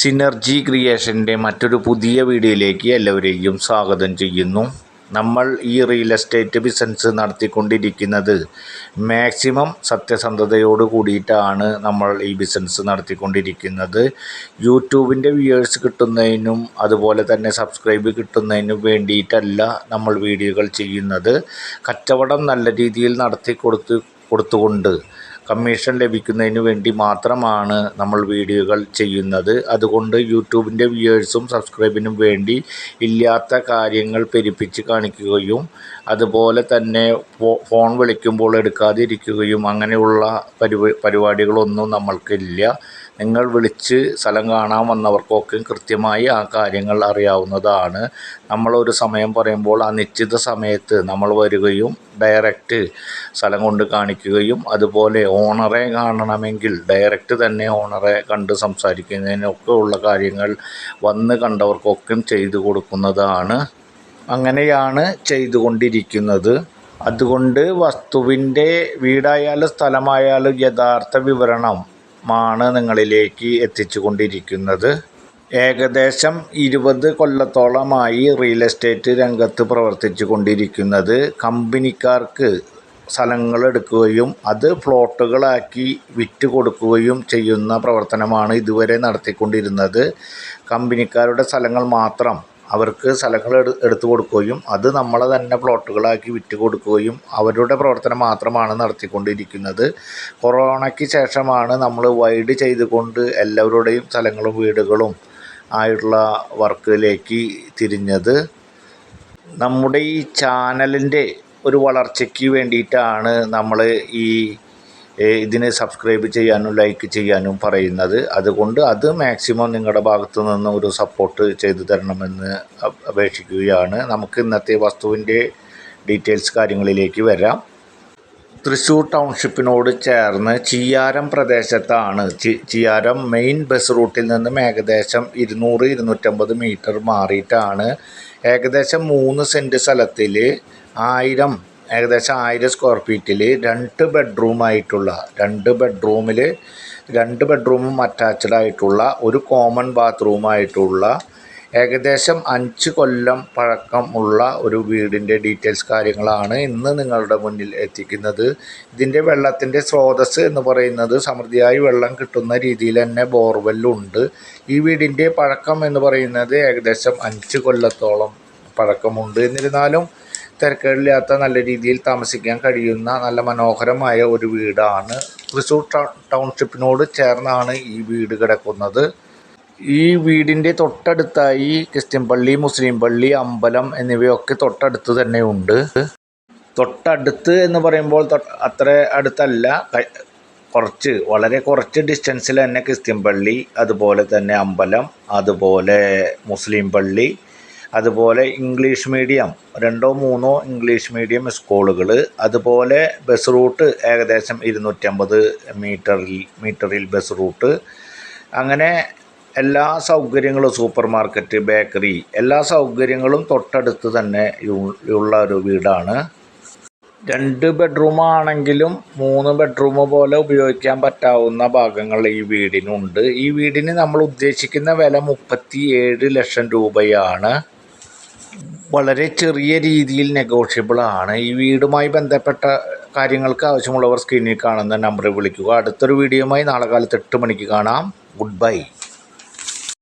Synergy ക്രിയേഷന്റെ മറ്റൊരു പുതിയ വീഡിയോയിലേക്ക് എല്ലാവരെയും സ്വാഗതം ചെയ്യുന്നു. നമ്മൾ ഈ റിയൽ എസ്റ്റേറ്റ് ബിസിനസ് നടത്തിക്കൊണ്ടിരിക്കുന്നത് മാക്സിമം സത്യസന്ധതയോട് കൂടിയിട്ടാണ് നമ്മൾ ഈ ബിസിനസ് നടത്തിക്കൊണ്ടിരിക്കുന്നത്. യൂട്യൂബിന്റെ വ്യൂവേഴ്സ് കിട്ടുന്നതിനും അതുപോലെ തന്നെ സബ്സ്ക്രൈബ് കിട്ടുന്നതിനും വേണ്ടിയിട്ടല്ല നമ്മൾ വീഡിയോകൾ ചെയ്യുന്നത്. കച്ചവടം നല്ല രീതിയിൽ നടത്തി കൊടുത്ത് കൊടുത്തുകൊണ്ട് കമ്മീഷൻ ലഭിക്കുന്നതിന് വേണ്ടി മാത്രമാണ് നമ്മൾ വീഡിയോകൾ ചെയ്യുന്നത്. അതുകൊണ്ട് യൂട്യൂബിന്റെ വ്യൂവേഴ്സും സബ്സ്ക്രൈബിനും വേണ്ടി ഇല്ലാത്ത കാര്യങ്ങൾ പെരുപ്പിച്ച് കാണിക്കുകയും അതുപോലെ തന്നെ ഫോൺ വിളിക്കുമ്പോൾ എടുക്കാതിരിക്കുകയും അങ്ങനെയുള്ള പരിപാടികളൊന്നും നമ്മൾക്കില്ല. നിങ്ങൾ വിളിച്ച് സ്ഥലം കാണാൻ വന്നവർക്കൊക്കെ കൃത്യമായി ആ കാര്യങ്ങൾ അറിയാവുന്നതാണ്. നമ്മളൊരു സമയം പറയുമ്പോൾ ആ നിശ്ചിത സമയത്ത് നമ്മൾ വരികയും ഡയറക്റ്റ് സ്ഥലം കൊണ്ട് കാണിക്കുകയും അതുപോലെ ഓണറെ കാണണമെങ്കിൽ ഡയറക്റ്റ് തന്നെ ഓണറെ കണ്ട് സംസാരിക്കുന്നതിനൊക്കെ ഉള്ള കാര്യങ്ങൾ വന്ന് കണ്ടവർക്കൊക്കെ ചെയ്തു കൊടുക്കുന്നതാണ്. അങ്ങനെയാണ് ചെയ്തുകൊണ്ടിരിക്കുന്നത്. അതുകൊണ്ട് വസ്തുവിന്റെ വീടായാലും സ്ഥലമായാലും യഥാർത്ഥ വിവരണം മാണ് നിങ്ങളിലേക്ക് എത്തിച്ചു കൊണ്ടിരിക്കുന്നത് ഏകദേശം ഇരുപത് കൊല്ലത്തോളമായി റിയൽ എസ്റ്റേറ്റ് രംഗത്ത് പ്രവർത്തിച്ചു കൊണ്ടിരിക്കുന്നത് കമ്പനിക്കാർക്ക് സ്ഥലങ്ങൾ എടുക്കുകയും അത് ഫ്ലോട്ടുകളാക്കി വിറ്റ് കൊടുക്കുകയും ചെയ്യുന്ന പ്രവർത്തനമാണ് ഇതുവരെ നടത്തിക്കൊണ്ടിരുന്നത്. കമ്പനിക്കാരുടെ സ്ഥലങ്ങൾ മാത്രം അവർക്ക് സ്ഥലങ്ങൾ എടുത്തു കൊടുക്കുകയും അത് നമ്മളെ തന്നെ പ്ലോട്ടുകളാക്കി വിറ്റ് കൊടുക്കുകയും അവരുടെ പ്രവർത്തനം മാത്രമാണ് നടത്തിക്കൊണ്ടിരിക്കുന്നത്. കൊറോണയ്ക്ക് ശേഷമാണ് നമ്മൾ വൈഡ് ചെയ്തുകൊണ്ട് എല്ലാവരുടെയും സ്ഥലങ്ങളും വീടുകളും ആയിട്ടുള്ള വർക്കിലേക്ക് തിരിഞ്ഞത്. നമ്മുടെ ഈ ചാനലിന്റെ ഒരു വളർച്ചയ്ക്ക് വേണ്ടിയിട്ടാണ് നമ്മൾ ഈ ഇതിന് സബ്സ്ക്രൈബ് ചെയ്യാനും ലൈക്ക് ചെയ്യാനും പറയുന്നത്. അതുകൊണ്ട് അത് മാക്സിമം നിങ്ങളുടെ ഭാഗത്തു നിന്ന് ഒരു സപ്പോർട്ട് ചെയ്തു തരണമെന്ന് അപേക്ഷിക്കുകയാണ്. നമുക്ക് ഇന്നത്തെ വസ്തുവിന്റെ ഡീറ്റെയിൽസ് കാര്യങ്ങളിലേക്ക് വരാം. തൃശ്ശൂർ ടൗൺഷിപ്പിനോട് ചേർന്ന് ചിയാരം പ്രദേശത്താണ്. ചിയാരം മെയിൻ ബസ് റൂട്ടിൽ നിന്നും ഏകദേശം ഇരുന്നൂറ് ഇരുന്നൂറ്റമ്പത് മീറ്റർ മാറിയിട്ടാണ്. ഏകദേശം മൂന്ന് സെന്റ് സ്ഥലത്തിൽ ആയിരം ഏകദേശം ആയിരം സ്ക്വയർ ഫീറ്റിൽ രണ്ട് ബെഡ്റൂമായിട്ടുള്ള രണ്ട് ബെഡ്റൂമിൽ രണ്ട് ബെഡ്റൂമും അറ്റാച്ച്ഡ് ആയിട്ടുള്ള ഒരു കോമൺ ബാത്റൂമായിട്ടുള്ള ഏകദേശം അഞ്ച് കൊല്ലം പഴക്കം ഉള്ള ഒരു വീടിന്റെ ഡീറ്റെയിൽസ് കാര്യങ്ങളാണ് ഇന്ന് നിങ്ങളുടെ മുന്നിൽ എത്തിക്കുന്നത്. ഇതിന്റെ വെള്ളത്തിന്റെ സ്രോതസ്സ് എന്ന് പറയുന്നത് സമൃദ്ധിയായി വെള്ളം കിട്ടുന്ന രീതിയിൽ തന്നെ ബോർവെല്ലുണ്ട് ഈ വീടിന്റെ പഴക്കം എന്ന് പറയുന്നത് ഏകദേശം അഞ്ച് കൊല്ലത്തോളം പഴക്കമുണ്ട്. എന്നിരുന്നാലും തിരക്കേടില്ലാത്ത നല്ല രീതിയിൽ താമസിക്കാൻ കഴിയുന്ന നല്ല മനോഹരമായ ഒരു വീടാണ്. തൃശ്ശൂർ ടൗൺഷിപ്പിനോട് ചേർന്നാണ് ഈ വീട് കിടക്കുന്നത്. ഈ വീടിന്റെ തൊട്ടടുത്തായി ക്രിസ്ത്യൻ പള്ളി മുസ്ലിം പള്ളി അമ്പലം എന്നിവയൊക്കെ തൊട്ടടുത്ത് തന്നെ ഉണ്ട് തൊട്ടടുത്ത് എന്ന് പറയുമ്പോൾ അത്ര അടുത്തല്ല. കുറച്ച് വളരെ കുറച്ച് ഡിസ്റ്റൻസിൽ തന്നെ ക്രിസ്ത്യൻ പള്ളി അതുപോലെ തന്നെ അമ്പലം അതുപോലെ മുസ്ലിം പള്ളി അതുപോലെ ഇംഗ്ലീഷ് മീഡിയം രണ്ടോ മൂന്നോ ഇംഗ്ലീഷ് മീഡിയം സ്കൂളുകൾ അതുപോലെ ബസ് റൂട്ട് ഏകദേശം ഇരുന്നൂറ്റമ്പത് മീറ്ററിൽ മീറ്ററിൽ ബസ് റൂട്ട് അങ്ങനെ എല്ലാ സൗകര്യങ്ങളും സൂപ്പർ മാർക്കറ്റ് ബേക്കറി എല്ലാ സൗകര്യങ്ങളും തൊട്ടടുത്ത് തന്നെ ഉള്ള ഒരു വീടാണ്. രണ്ട് ബെഡ്റൂം ആണെങ്കിലും മൂന്ന് ബെഡ്റൂം പോലെ ഉപയോഗിക്കാൻ പറ്റാവുന്ന ഭാഗങ്ങൾ ഈ വീടിനുണ്ട്. ഈ വീടിന് നമ്മൾ ഉദ്ദേശിക്കുന്ന വില മുപ്പത്തി ഏഴ് ലക്ഷം രൂപയാണ്. വളരെ ചെറിയ രീതിയിൽ നെഗോഷ്യബിൾ ആണ്. ഈ വീടുമായി ബന്ധപ്പെട്ട കാര്യങ്ങൾക്ക് ആവശ്യമുള്ളവർ സ്ക്രീനിൽ കാണുന്ന നമ്പറിൽ വിളിക്കുക. അടുത്തൊരു വീഡിയോയുമായി നാളെ കാലത്ത് എട്ട് മണിക്ക് കാണാം. Good bye